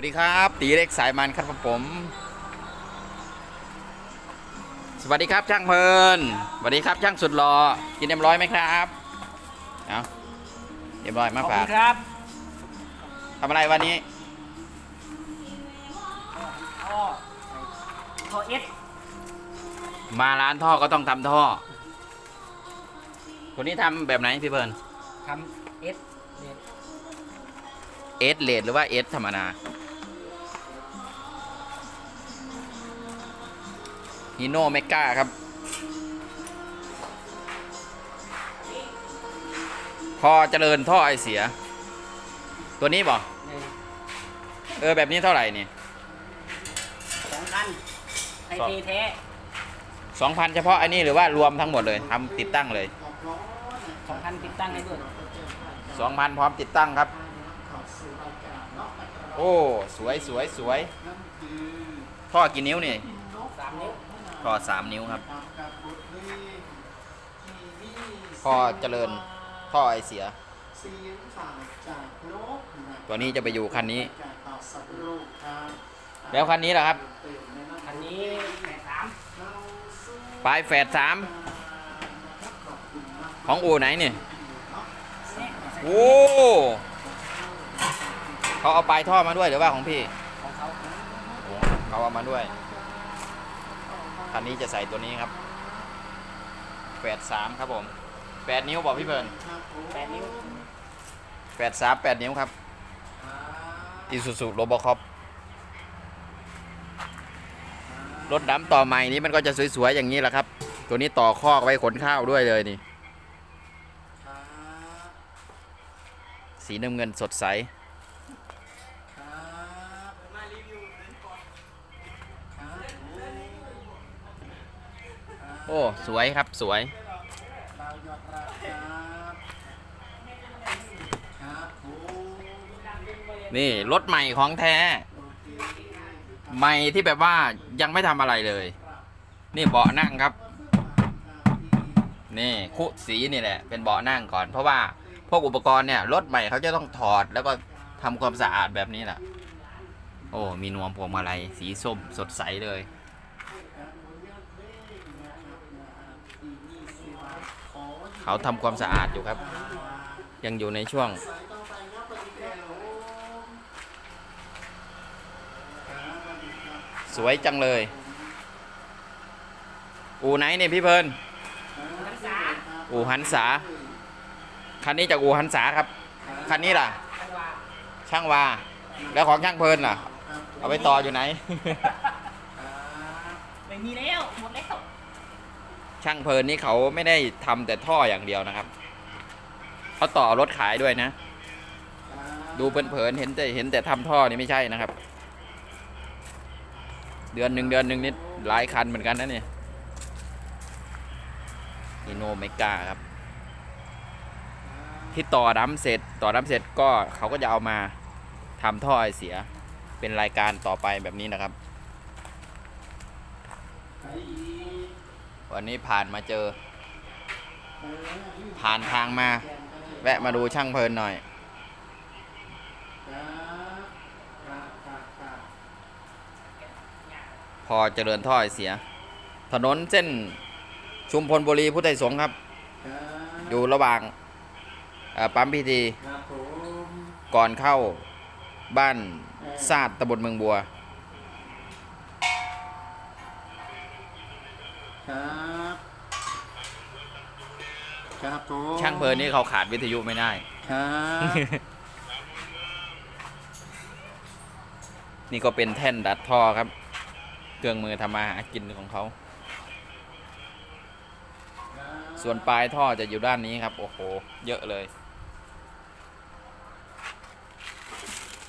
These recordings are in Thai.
วัสดีครับ ตีเล็กสายมันครับผม สวัสดีครับช่างเพลินสวัสดีครับช่างสุดหล่อกินเรียบร้อยไหมครับเอาเรียบร้อยมาขอบฝาคุกณครับทำอะไรวันนี้ท่อท่อเอสมาร้านท่อก็ต้องทำท่อ คนนี้ทำแบบไหนพี่เพลินทำเอสเนี่ยเอสเลดหรือว่าเอสธรรมดา ฮีโน่เมกาครับ พอเจริญท่อไอเสีย ตัวนี้บอกหนึ่งเออ แบบนี้เท่าไหร่นี่สองพันไทยเทแท้สองพันเฉพาะไอ้นี่หรือว่ารวมทั้งหมดเลยทำติดตั้งเลยสองพันติดตั้งให้ด้วยสองพันพร้อมติดตั้งครับ โอ้ สวยสวยสวยท่อกี่นิ้วนี่สามนิ้ว ท่อสามนิ้วครับท่อเจริญท่อไอเสียเสียงฝากจากนกนะตัวนี้จะไปอยู่คันนี้จากต่อสัตว์โลกครับแล้วคันนี้ล่ะครับตื่นในนั้นอันนี้แปดสามเราสู้ปลายแฝดสามขอบคุณมากของอู่ไหนเนี่ยเนี่ยโอ้เขาเอาปลายท่อมาด้วยหรือว่าของพี่ ของเขาโอ้เขาเอามาด้วย คันนี้จะใส่ตัวนี้ครับแปดสามครับผมแปดนิ้วบอกพี่เบิร์นครับผมแปดนิ้วแปดสามแปดนิ้วครับอีซูซูโรบอคอปรถดำต่อใหม่นี้มันก็จะสวยๆอย่างนี้แหละครับ ตัวนี้ต่อคอกไว้ขนข้าวด้วยเลยนี่ครับสีน้ำเงินสดใส ครับมารีวิวเลยก่อนครับ โอ้ สวยครับสวยนี่รถใหม่ของแท้ ใหม่ที่แบบว่ายังไม่ทำอะไรเลย นี่เบาะนั่งครับ นี่คุสีนี่แหละ เป็นเบาะนั่งก่อน เพราะว่าพวกอุปกรณ์เนี่ยรถใหม่เขาจะต้องถอดแล้วก็ทำความสะอาดแบบนี้แหละ โอ้ มีนวมพวงมาลัยสีส้มสดใสเลย เขาทำความสะอาดอยู่ครับ ยังอยู่ในช่วง สวยจังเลย อูไหนเนี่ยพี่เพลินพันอูหันษาคันนี้จากอูหันษาครับ คันนี้ล่ะจังหวะช่างวา แล้วของช่างเพลินล่ะ เอาไปต่ออยู่ไหนไม่มีแล้ว หมดแล้ว ช่างเพลินนี่เขาไม่ได้ทำแต่ท่ออย่างเดียวนะครับเขาต่อรถขายด้วยนะ ดูเผินๆเห็นแต่เห็นแต่ทำท่อนี่ไม่ใช่นะครับ เดือนหนึ่งเดือนหนึ่งนี่หลายคันเหมือนกันนะเนี่ยอิโนเมกาครับ ที่ต่อดำเสร็จต่อดำเสร็จก็เขาก็จะเอามาทำท่อไอเสียเป็นรายการต่อไปแบบนี้นะครับ วันนี้ผ่านมาเจอ ผ่านทางมา แวะมาดูช่างเพลินหน่อย พอเจริญท่อไอเสีย ถนนเส้นชุมพลบุรีพุทธไทยสงฆ์ครับ อยู่ระหว่างเอ่อปั๊มพีทีครับผมก่อนเข้าบ้านซาดตำบลเมืองบัว ครับครับผมช่างเพลินนี่เขาขาดวิทยุไม่ได้ ครับ นี่ก็เป็นแท่นดัดท่อครับ เครื่องมือทำมาหากินของเขา ส่วนปลายท่อจะอยู่ด้านนี้ครับ โอ้โห เยอะเลย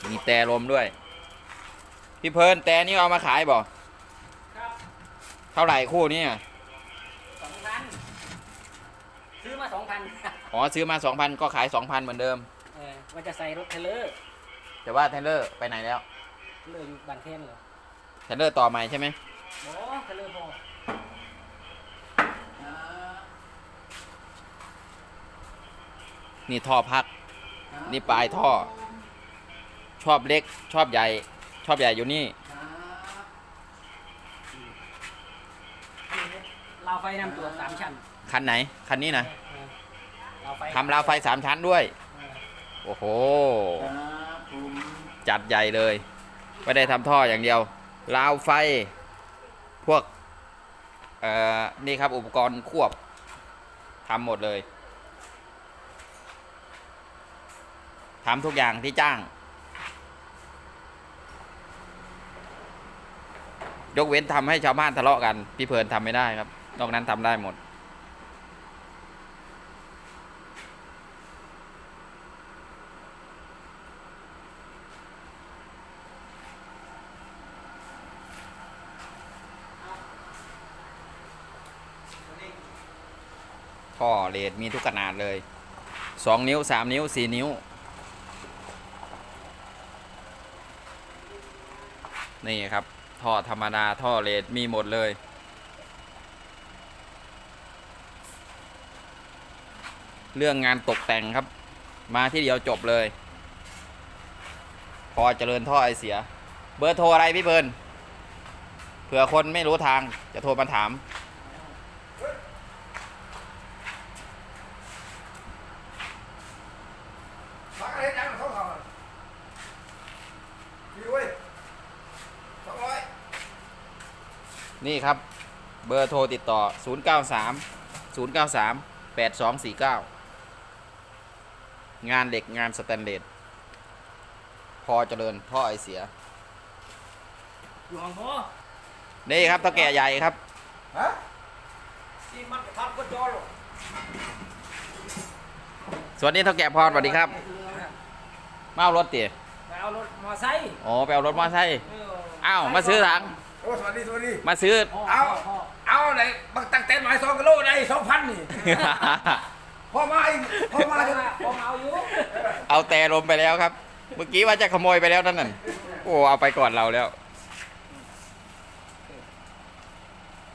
มีแต่ลมด้วย พี่เพลินแต่นี่เอามาขายบ่ครับเท่าไหร่คู่นี้สองพันซื้อ มาสองพันอ๋อซื้อมา 2,000 ก็ขาย 2,000 เหมือนเดิม เออว่าจะใส่รถเทรลเลอร์แต่ว่าเทเลอร์ไปไหนแล้วเทรลเลอร์อยู่บันเทนเหรอเทเลอร์ต่อใหม่ใช่ไหมโอ้เทรลเลอร์พอนี่ท่อพัก นี่ปลายท่อ ชอบเล็กชอบใหญ่ ชอบใหญ่อยู่นี่ครับเราไฟนำตัวสามชั้นคันไหน คันนี้นะ เราไฟทำราวไฟสามชั้นด้วย โอ้โห ครับผมจัดใหญ่เลย ไม่ได้ทำท่ออย่างเดียว ราวไฟ พวก เอ่อ นี่ครับอุปกรณ์ควบทำหมดเลยทำทุกอย่างที่จ้าง ยกเว้นทำให้ชาวบ้านทะเลาะกัน พี่เพลินทำไม่ได้ครับ นอกนั้นทำได้หมด ท่อเลดมีทุกขนาดเลยสองนิ้วสามนิ้วสี่นิ้ว นี่ครับ ท่อธรรมดา ท่อเลดมีหมดเลย เรื่องงานตกแต่งครับ มาที่เดียวจบเลย พอเจริญท่อไอเสีย เบอร์โทรอะไรพี่เบิร์นเผื่อคนไม่รู้ทางจะโทรมาถาม ฟังอะไรจังเขาเขาพี่เว้ยสองร้อย นี่ครับเบอร์โทรติดต่อ 093 093 8249 งานเหล็กงานสแตนเลสพอเจริญท่อไอเสียหลวงพ่อนี่ครับเท่าแก่ใหญ่ครับฮะที่มันกระทับก็จอหรอกสวัสดีเท่าแก่พรสวัสดีครับ มาเอารถเตี๋ยไปเอารถมอไซค์อ๋อไปเอารถมอเตอร์ไซค์เอออ้าวมาซื้อถัง โอ้สวัสดีสวัสดีมาซื้อพ่อเอาพ่อเอาไหนบักตั้งเต้นหมายสองกิโลได้สองพันนี่พอมาอีกพอพ่อมามาจะพ่อมาเอาอยู่เอาแต่ลมไปแล้วครับ เมื่อกี้ว่าจะขโมยไปแล้วนั่นน่ะโอ้เอาไปก่อนเราแล้ว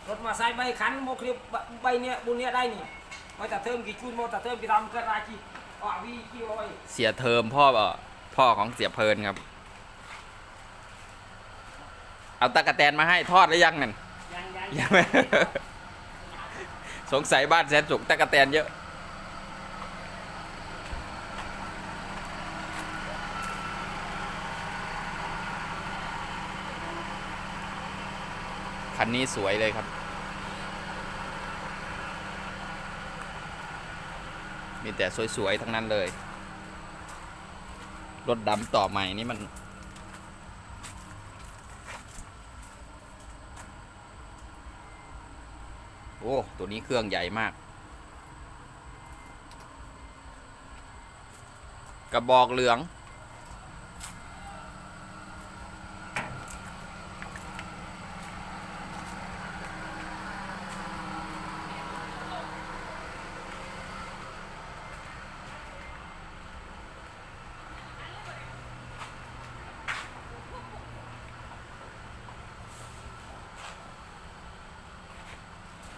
รถมอไซค์ใบคันโมคลิปใบเนี้ยบุญเนี้ยได้นี่มาแต่เติมกี่ชุดโมแต่เติมกี่ทำเกิดราชีอ่าวีกี่ร้อยเสียเทอมพ่อเอ่อพ่อของเสียเพลินครับ เอาตะกะแตนมาให้ทอดหรือยังนั่นยังยังยังไม่สงสัยบ้านแสนสุขตะกะแตนเยอะ คันนี้สวยเลยครับ มีแต่สวยๆ ทั้งนั้นเลย รถดำต่อใหม่นี่มัน อ้ ตัวนี้เครื่องใหญ่มาก กระบอกเหลือง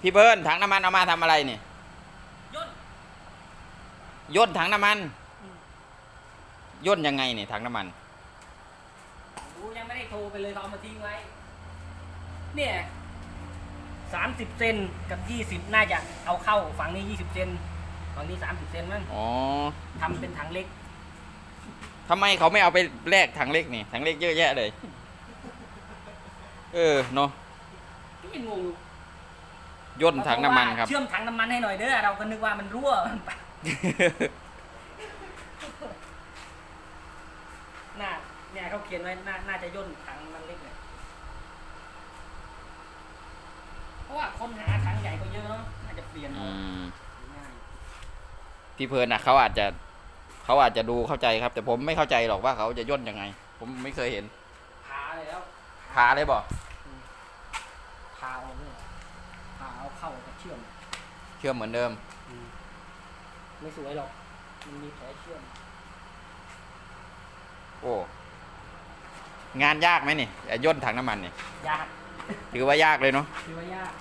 พี่เบิร์นถังน้ำมันเอามาทำอะไรเนี่ยย่นย่นถังน้ำมันอืมย่นยังไงเนี่ยถังน้ำมันกูยังไม่ได้โทรไปเลยเขาเอามาทิ้งไว้ เนี่ยสามสิบเซนกับยี่สิบน่าจะเอาเข้าฝั่งนี้ยี่สิบเซนฝั่งนี้สามสิบเซนมั้งอ๋อทำเป็นถังเล็กทำไมเขาไม่เอาไปแลกถังเล็กนี่ถังเล็กเยอะแยะเลย เออเนาะก็ยังงงอ ยู่ย่นถังน้ำมันครับ เชื่อมถังน้ำมันให้หน่อยเด้อเราก็นึกว่ามันรั่วน่าเนี่ยเขาเขียนไว้น่าน่าจะย่นถังมันเล็กเลยเพราะว่าคนหาถังใหญ่ก็เยอะเนาะน่าจะเปลี่ยนอืมง่ายพี่เพลินนะเขาอาจจะเขาอาจจะดูเข้าใจครับ แต่ผมไม่เข้าใจหรอกว่าเขาจะย่นยังไง ผมไม่เคยเห็นพาเลยแล้วพาเลยบอกพาเอาเนี่ย พาเอาเข้ากับเชื่อมเชื่อมเหมือนเดิมไม่สวยหรอก มันมีแผลเชื่อม โอ้ งานยากไหมนี่ไอ้ย่นถังน้ำมันนี่ ยากถือว่ายากเลยเนาะ คือว่ายาก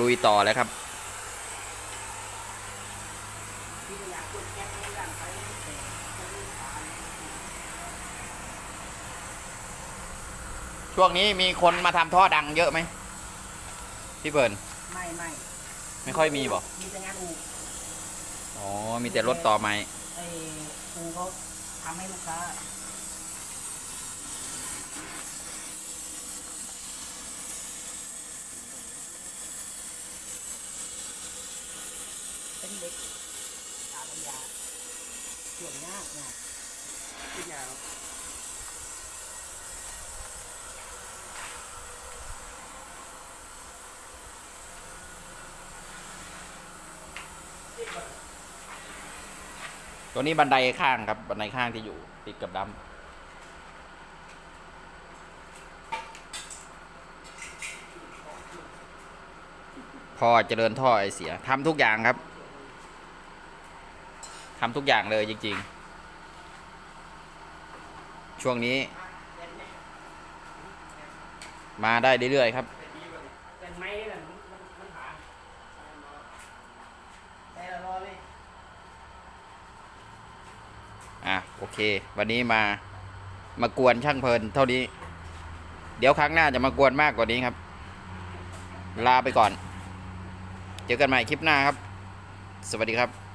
ลุยต่อเลยครับที่ไม่อยากกดแก๊สในร่างไปแต่จะไม่ผ่านช่วงนี้มีคนมาทำท่อดังเยอะไหมพี่เบิร์นไม่ไม่ไม่ค่อยมีบอกมีแต่งานอูอ๋อมีแต่รถต่อไม้ไอ้อูเขาทำให้ลูกค้า เป็นเด็กตาปัญญาส่วนยากนะทุกอย่างตัวนี้บันไดข้างครับ บันไดข้างที่อยู่ ติดกับดำพอเจริญท่อไอเสียทำทุกอย่างครับ ทำทุกอย่างเลยจริง ๆ ช่วงนี้ มาได้เรื่อยๆครับอะโอเค วันนี้มามากวนช่างเพลินเท่านี้ เดี๋ยวครั้งหน้าจะมากวนมากกว่านี้ครับ ลาไปก่อน เจอกันใหม่คลิปหน้าครับ สวัสดีครับ